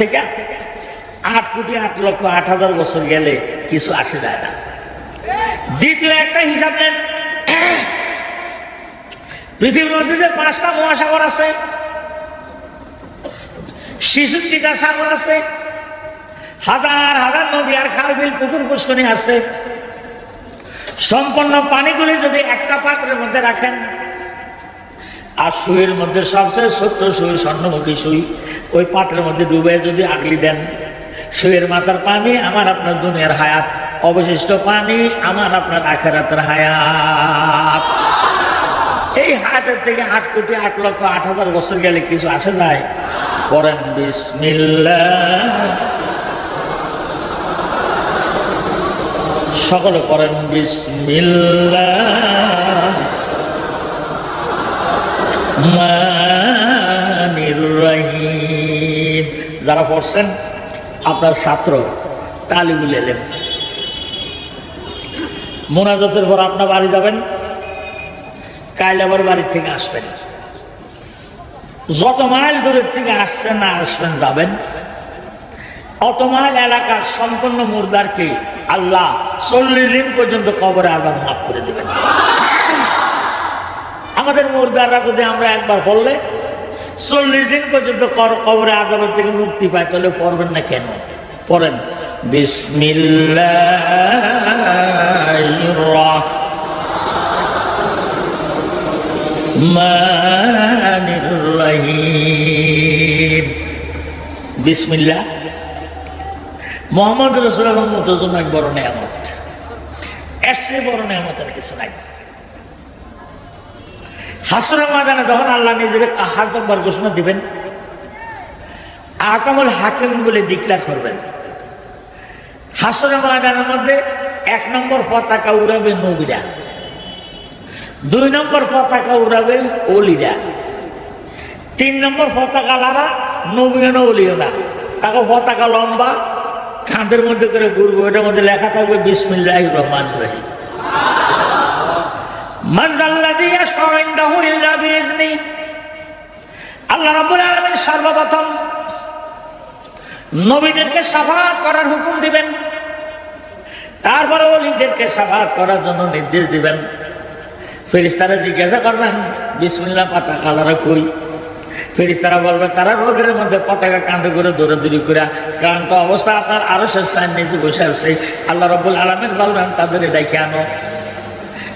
থেকে আট কোটি আট লক্ষ আট হাজার বছর গেলে কিছু আসে যায় না। দ্বিতীয় একটা হিসাব নেন। পৃথিবীর মধ্যে যে পাঁচটা মহাসাগর আছে, শিশু চিটা সাগর আছে, হাজার হাজার নদী আর খাল বিল পুকুর, পুষ্করণী আছে। সম্পন্ন পানিগুলি যদি একটা পাত্রের মধ্যে রাখেন আর সুইয়ের মধ্যে সবচেয়ে ছোট্ট সুই স্বর্ণমুখী সুই ওই পাত্রের মধ্যে ডুবে যদি আগলি দেন সুইয়ের মাথার পানি আমার আপনার দুনিয়ার হায়াত। অবশিষ্ট পানি আমার আপনার আখেরাতের হায়াত। এই হায়াতের থেকে আট কোটি আট লক্ষ আট হাজার বছর গেলে কিছু আসে যায়? পড়েন বিসমিল্লা সকলে পড়েন বিসমিল্লা যারা পড়ছেন, আপনার ছাত্র তালিবুল এলেন মোনাজাতের পর আপনার বাড়ি যাবেন কাইল আবার বাড়ির থেকে আসবেন। যত মাইল দূরের থেকে আসছেন না আসবেন, যাবেন। অত মাইল এলাকার সম্পূর্ণ মুর্দারকে আল্লাহ চল্লিশ দিন পর্যন্ত কবরে আজাব মাফ করে দেবেন। আমাদের মুর্দাররা যদি আমরা একবার পড়লে চল্লিশ দিন পর্যন্ত কবরে আদালত থেকে মুক্তি পায়, তাহলে পড়বেন না কেন? পড়েন। বিসমিল্লাহ বিসমিল্লাহ। মোহাম্মদ রসুল মতো জন্য এক বড় নেয়ামত। এর চেয়ে বড় নেয়ামতের কিছু নাই। হাসরের ময়দানে যখন আল্লাহ নিজেকে কাহার জব্বার ঘোষণা দিবেন, আকামুল হাকিম বলে ডিক্লেয়ার করবেন। হাসরের ময়দানের মধ্যে এক নম্বর পতাকা উড়াবে নবীরা, দুই নম্বর পতাকা উড়াবে অলিরা তিন নম্বর পতাকা লারা নবীও না অলিও না। তাকে পতাকা লম্বা খাঁদের মধ্যে করে ঘুরবো, এটার মধ্যে লেখা থাকবে বিসমিল্লাহ রহমান রহিম। মানজাল্লাযী ইয়াশফাউ ইনদাহু ইল্লা বিইজনি আল্লাহ রাব্বুল আলামিন সর্বপ্রথম নবীদেরকে সাফাত করার হুকুম দিবেন। তারপরে ওলিদেরকে সাফাত করার জন্য নির্দেশ দিবেন। ফেরিস্তারা জিজ্ঞাসা করবেন, বিসমিল্লাহ পাতা কালারা কই? ফেরিস্তারা বলবে, তারা রোদের মধ্যে পতাকা কাঁধে করে দৌড়াদৌড়ি করে, ক্লান্ত অবস্থা, আপনার আরও শেষ নিচে বসে আছে। আল্লাহ রব্বুল আলমের বলবেন তাদের ডেকে আনো।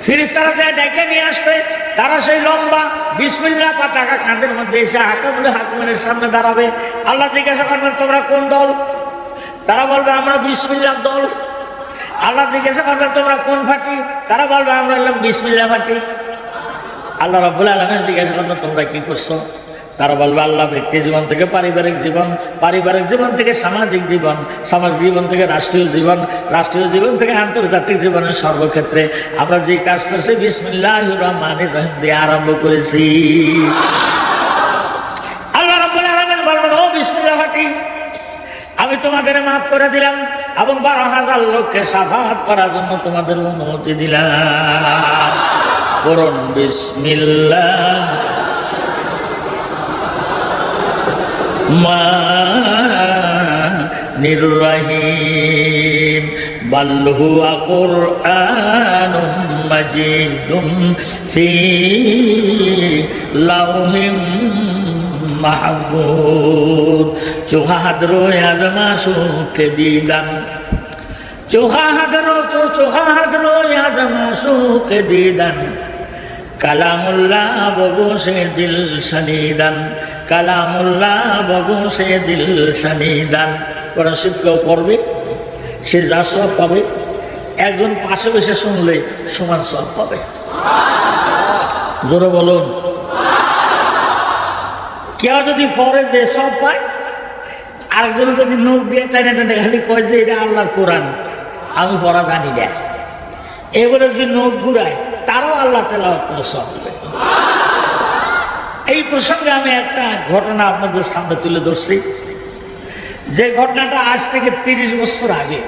ফিরিস্তারা যায় ডেকে নিয়ে আসবে। তারা সেই লম্বা বিসমিল্লা পাতাকা কাঁধের মধ্যে এসে হাকামুল হাকুমের সামনে দাঁড়াবে। আল্লাহ জিজ্ঞাসা করবেন, তোমরা কোন দল? তারা বলবে, আমরা বিসমিল্লার দল। আল্লাহ জিজ্ঞাসা করবেন, তোমরা কোন ফাটি তারা বলবে, আমরা এলাম বিসমিল্লা ফাটি আল্লাহ রব্বুল আলমের জিজ্ঞাসা করবেন, তোমরা কি করছ? তারা বলবে, আল্লাহ ব্যক্তি জীবন থেকে পারিবারিক জীবন পারিবারিক জীবন থেকে সামাজিক জীবন সামাজিক জীবন থেকে রাষ্ট্রীয় জীবন রাষ্ট্রীয় জীবন থেকে আন্তর্জাতিক জীবনের সর্বক্ষেত্রে। আমরা যে কাজ করছি বিসমিল্লাহ রহমানির রহিম দিয়ে আরম্ভ করেছি। আল্লাহ বলবেন, ও আমি তোমাদের মাফ করে দিলাম এবং বারো হাজার লোককে সাফাত করার জন্য তোমাদের অনুমতি দিলাম। করুন বিসমিল্লাহ। নির্রহিম بل هو قرآن مجيد في لوح محفوظ চোখা হাদরো আজমা সুখে দিদান চোখা হাদরো তো চোখা হাদরো আজমা সুখে দিদান কালামুল্লাহ বগু সে দিল সানিদান কালামুল্লাহ বগু সে দিল সানিদান। কোরআন শিব কেউ পড়বে, সে যা সব পাবে। একজন পাশে বসে শুনলে সমান সব পাবে। জোরে বলুন। কেউ যদি পরে যে সব পায়, আরেকজন যদি নখ দিয়ে টানে টানে খালি কয় যে এটা আল্লাহর কোরআন, আমি পড়া জানি না। এবারে যদি নখ ঘুরায়, তারাও আল্লাহ তেলাওয়াত করে সব দেবে। এই প্রসঙ্গে আমি একটা ঘটনা আপনাদের সামনে তুলে ধরছি। যে ঘটনাটা আজ থেকে তিরিশ বছর আগে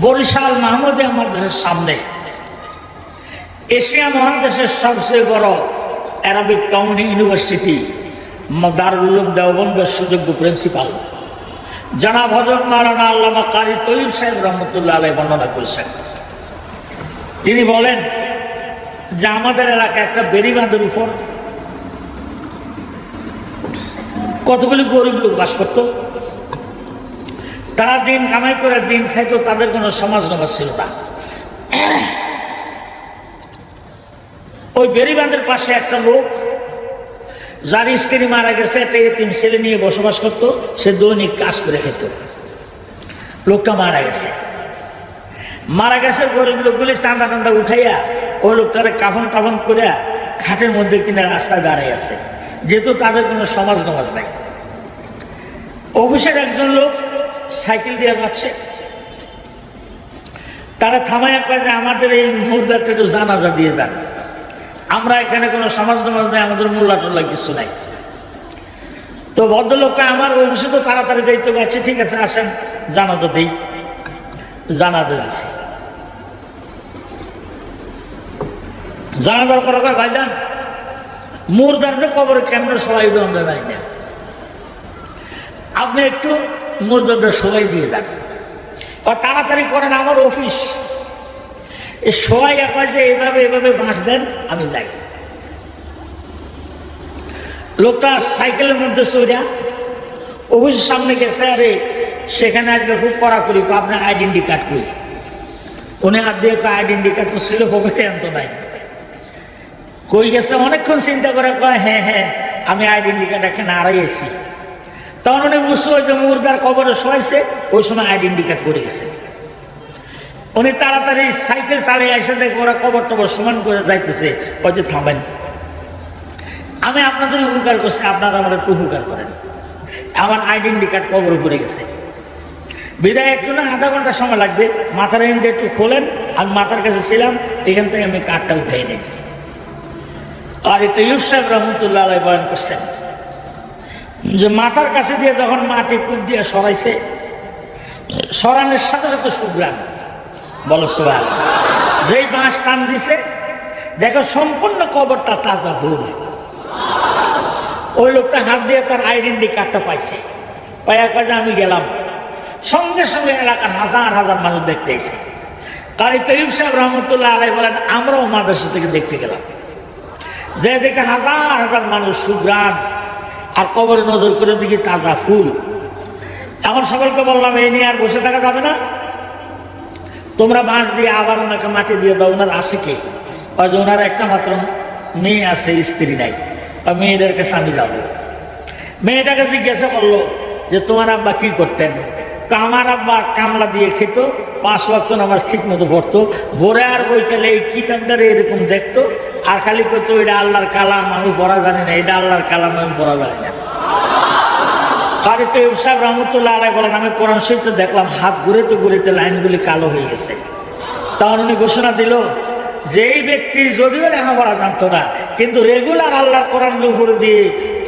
বরিশাল মাহমুদে আমার দেশের সামনে এশিয়া মহাদেশের সবচেয়ে বড় অ্যারাবিক কাউন্টি ইউনিভার্সিটি দারুল দেওবন্দের সুযোগ্য প্রিন্সিপাল জনাব হজরত মারানা আল্লামা কারি তৈর সাহেব রহমতুল্লাহ আলাই বর্ণনা করেছেন। তিনি বলেন যে আমাদের এলাকায় একটা বেরিবাঁধের উপর কতগুলি গরিব লোক বাস করত। তারা দিন কামাই করে দিন খাইতো, তাদের কোনো সমাজ নবাজ ছিল না। ওই বেরিবাঁধের পাশে একটা লোক, যার স্ত্রী মারা গেছে, একটা এতিম ছেলে নিয়ে বসবাস করত, সে দৈনিক কাজ করে খেত। লোকটা মারা গেছে। মারা গেছে, গরিব লোকগুলি চাঁদা টান্দা উঠাইয়া ওই লোকটারে কাফন টাফন করে খাটের মধ্যে কিনে রাস্তায় দাঁড়াই আছে। যেহেতু তাদের কোনো সমাজ নমাজ নাই। অফিসের একজন লোক সাইকেল দিয়ে যাচ্ছে। তারা থামাইয়া কয় যে, আমাদের এই মুর্দাটা একটু জানাজা দিয়ে যান। আমরা এখানে কোনো সমাজ নমাজ নেই, আমাদের মোল্লা টোল্লা কিছু নাই। তো ভদ্রলোককে আমার অফিসে তো তাড়াতাড়ি যাইতে পারছে ঠিক আছে, আসেন। জানাতে দিই। জানাতে দিছি। জানাজার পরে কয় ভাইজান মুর্দার যে কবরে কেমন সবাই আমরা জানি না। আপনি একটু মুর্দারটা সবাই দিয়ে যান। আর তাড়াতাড়ি করেন আমার অফিস। এই সবাই একবার যে এভাবে এভাবে বাঁশ দেন, আমি যাই। লোকটা সাইকেলের মধ্যে চড়িয়া অফিসের সামনে গেছে, আরে সেখানে আজকে খুব কড়াকড়ি আপনার আইডেন্টি কার্ড করি উনি হাত দিয়ে আইডেন্টি কার্ড তো ছিল পকেটে আনতো নাই। কই গেছে? অনেকক্ষণ চিন্তা করে কয় হ্যাঁ হ্যাঁ আমি আইডেন্টি কার্ড এখানে আড়াইয়েছি তখন উনি বুঝতে যে মুর্দার কবরে শোয়াইছে, ওই সময় আইডেন্টি কার্ড করে গেছে। উনি তাড়াতাড়ি সাইকেল চালিয়ে এসে দেখে ওরা কবর টবর সমান করে যাইতেছে। ওই যে থামেন। আমি আপনাদের উপকার করছি, আপনারা আমার একটু উপকার করেন। আমার আইডেন্টি কার্ড কবর পড়ে গেছে। বিদায় একটু না, আধা ঘণ্টা সময় লাগবে। মাথার এখান একটু খোলেন, আমি মাথার কাছে ছিলাম, এখান থেকে আমি কার্ডটা উঠাই নিই। এতে ইউব সাহেব রহমতুল্লাহ আলাই বয়ান করছেন যে মাথার কাছে দিয়ে যখন মাটি কুপ দিয়ে সরাইছে, সরানোর সাথে সাথে সুগ্রাম বলো সোহাল যেই বাঁশ টান দিছে, দেখো সম্পূর্ণ কবরটা তাজা ভুল। ওই লোকটা হাত দিয়ে তার আইডেন্টি কার্ডটা পাইছে। পাইয়া কাজে আমি গেলাম। সঙ্গে সঙ্গে এলাকার হাজার হাজার মানুষ দেখতে এসে কারি তৈব সাহেব রহমতুল্লাহ আলাই বলেন, আমরাও মাদ্রাসা থেকে দেখতে গেলাম। যে দেখে হাজার হাজার মানুষ সুগ্রাম আর কবরে নজর করে দিকে তাজা ফুল। এখন সকলকে বললাম, এই নিয়ে আর বসে থাকা যাবে না। তোমরা বাঁশ দিয়ে আবার ওনাকে মাটি দিয়ে দাও। ওনার আসে কে? ওনার একটা মাত্র মেয়ে আছে, স্ত্রী নাই। বা মেয়েদের কাছে আমি মেয়েটাকে জিজ্ঞাসা করল যে, তোমার আব্বা কি করতেন? আমার আব্বা কামলা দিয়ে খেত, পাঁচ ওয়াক্ত নামাজ ঠিক মতো পড়তো। ভোরে আর বইকালে এই কিতাবটারে এরকম দেখতো? আর খালি করতো এটা আল্লাহর কালাম, আমি পড়া জানি না, এটা আল্লাহর কালাম, আমি পড়া জানি না। কারি তো সাহেব রহমতুল্লাহ আলাই বলেন, আমি কোরআন শরীফটা দেখলাম, হাত ঘুরেতে ঘুরেতে লাইনগুলি কালো হয়ে গেছে। তখন উনি ঘোষণা দিল এই ব্যক্তি যদিও লেখাপড়া জানতো না, কিন্তু রেগুলার আল্লাহর কোরআনের উপরে দিয়ে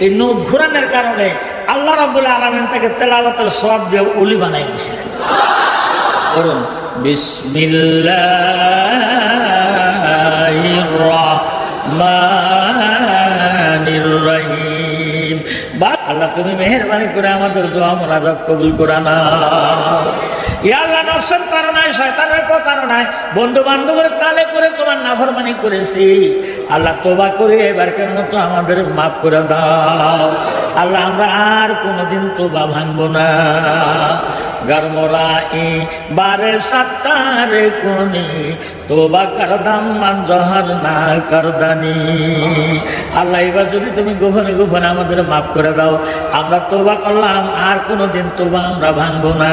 এই নৌ ঘুরানোর কারণে আল্লাহ রাবুল্লাহ আলমিন তাকে তেলাওয়াতের সব দিয়ে উলি বানাই দিয়েছিলেন। আল্লাহ, তুমি মেহরবানি করে আমাদের দোয়া মোনাজাত কবুল করা না। আল্লাহ প্রতারণায় বন্ধু তালে তোমার নাফরমানি করেছি। আল্লাহ তোবা করে এবারকার মতো আমাদের মাফ করে দাও। আল্লাহ, আমরা আর কোনোদিন তোবা ভাঙবো না। গরমরা ই বারে সত্তারে কোনি তোবা করদাম মান জহর না করদানি আল্লাহ, এবার যদি তুমি গোপনে গোপনে আমাদের মাফ করে দাও, আমরা তোবা করলাম, আর কোনোদিন তোবা আমরা ভাঙবো না।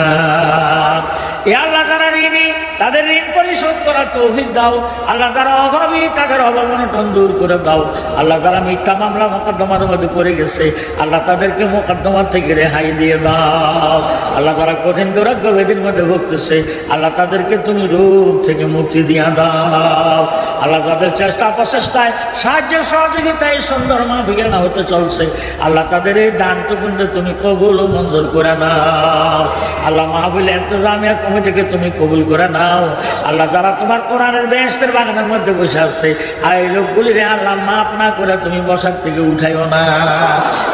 এ আল্লাহ যারা ঋণী, তাদের ঋণ পরিশোধ করার তৌফিক দাও। আল্লাহ যারা অভাবী, তাদের অভাব অনটন দূর করে দাও। আল্লাহ যারা মিথ্যা মামলা মোকদ্দমার মধ্যে পড়ে গেছে, আল্লাহ তাদেরকে মোকদ্দমা থেকে রেহাই দিয়ে দাও। আল্লাহ তারা কঠিন কঠিন দুরাগ্য বেদির মধ্যে ভুগতেছে আল্লাহ তাদেরকে তুমি রূপ থেকে মুক্তি দিয়া দাও। আল্লাহ তাদের চেষ্টা প্রচেষ্টায় সাহায্য সহযোগিতায় সুন্দর মা বিজ্ঞানা হতে চলছে। আল্লাহ তাদের এই দানটুকুন তুমি কবুল ও মঞ্জুর করে নাও। আল্লাহ মাহবুল এন্তজামিয়া কমিটিকে তুমি কবুল করে নাও। আল্লাহ যারা তোমার কোরআনের বেহেস্তের বাগানের মধ্যে বসে আছে, আর এই লোকগুলিরে আল্লাহ মাফ না করে তুমি বসার থেকে উঠাইও না।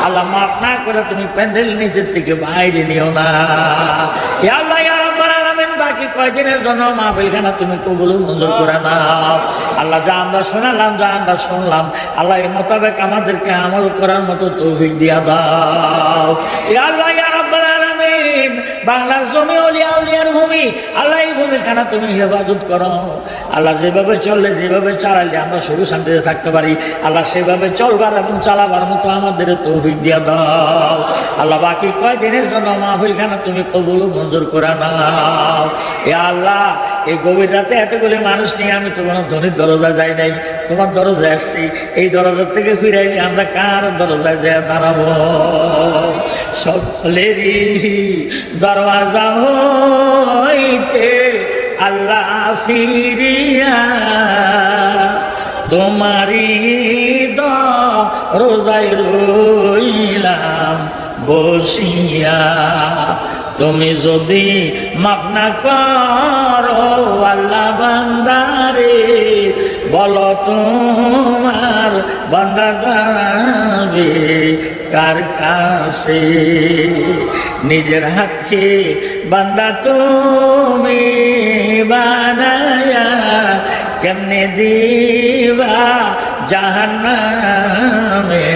আল্লাহ মাফ না করে তুমি প্যান্ডেল নিচের থেকে বাইরে নিও না। আল্লাহ বাকি কয়দিনের জন্য তুমি করে নাও। আল্লাহ, যা আমরা শোনালাম, যা আমরা শুনলাম, আল্লাহ মোতাবেক আমাদেরকে আমল করার মতো তৌফিক দিয়া দাও। আল্লাহ বাংলার জমি অলিয়া উলিয়ার ভূমি, আল্লাহ এই ভূমিখানা তুমি হেফাজত করো। আল্লাহ যেভাবে চললে, যেভাবে চালালে আমরা সুখী শান্তিতে থাকতে পারি। আল্লাহ সেভাবে চলবার এবং চালাবার মতো আমাদের তৌফিক দিয়া দাও। আল্লাহ বাকি কয়দিনের জন্য মাহফিলখানা তুমি কবুল মঞ্জুর করে নাও। এ আল্লাহ, এই গভীর রাতে এতগুলি মানুষ নিয়ে আমি তোমার ধনির দরজা যাই নাই। তোমার দরজায় আসছি। এই দরজার থেকে ফিরাইলে আমরা কার দরজায় যায় দাঁড়াবো? সকলেরই দরওয়াজা হইতে আল্লাহ ফিরিয়া তোমারি রোজাই রইলাম বসিয়া। তুমি যদি মাফ না করো, আল্লাহ বান্দারে বলো তোমার বান্দা যাবে কার কাছে? নিজের হাতে বান্দা তুমি বানায়া কেমনে দিবা? জাহান্নামে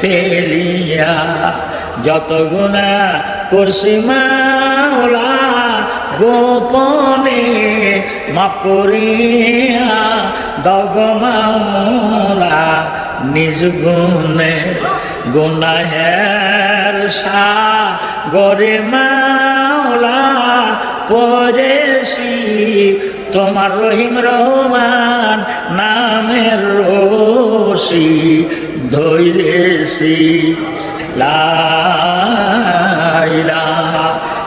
ফেলিয়া। যত গুণা করছি মাওলা গোপনে মাপ করিয়া দগ মাওলা, নিজ গুণে গুনাহের সাগরে মাওলা পরেছি তোমার রহিম রহমান নামের রশি ধৈরেছি।